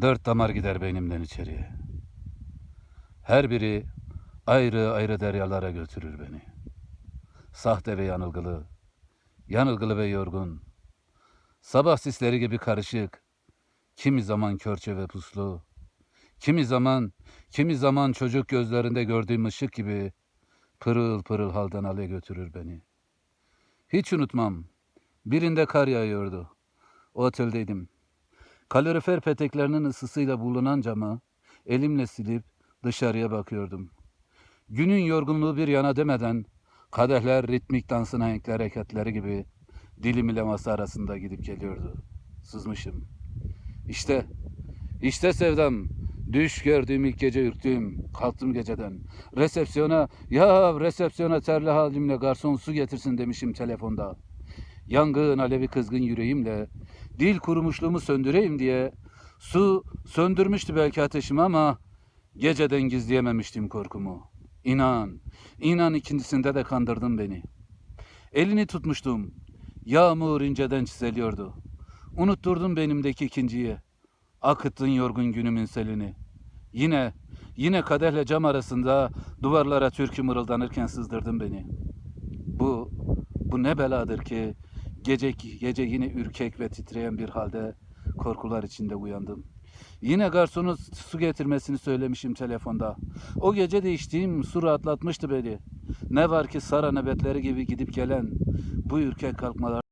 Dört damar gider beynimden içeriye. Her biri ayrı ayrı deryalara götürür beni. Sahte ve yanılgılı, yanılgılı ve yorgun. Sabah sisleri gibi karışık. Kimi zaman körçe ve puslu. Kimi zaman, kimi zaman çocuk gözlerinde gördüğüm ışık gibi pırıl pırıl halden hale götürür beni. Hiç unutmam. Birinde kar yağıyordu. O oteldeydim. Kalorifer peteklerinin ısısıyla bulunan camı elimle silip dışarıya bakıyordum. Günün yorgunluğu bir yana demeden kadehler ritmik dansın ahenkli hareketleri gibi dilim ile masa arasında gidip geliyordu. Sızmışım. İşte, işte sevdam. Düş gördüğüm ilk gece ürktüm. Kalktım geceden. Resepsiyona, ya resepsiyona terli halimle garson su getirsin demişim telefonda. Yangın alevi kızgın yüreğimle dil kurumuşluğumu söndüreyim diye su söndürmüştü belki ateşimi ama geceden gizleyememiştim korkumu. İnan, inan ikincisinde de kandırdın beni. Elini tutmuştum. Yağmur inceden çizeliyordu. Unutturdun benimdeki ikinciyi. Akıttın yorgun günümün selini. Yine, yine kadehle cam arasında duvarlara türkü mırıldanırken sızdırdın beni. Bu, bu ne beladır ki gece, gece yine ürkek ve titreyen bir halde korkular içinde uyandım. Yine garsonun su getirmesini söylemişim telefonda. O gece de içtiğim su rahatlatmıştı beni. Ne var ki Sara nöbetleri gibi gidip gelen bu ürkek kalkmalar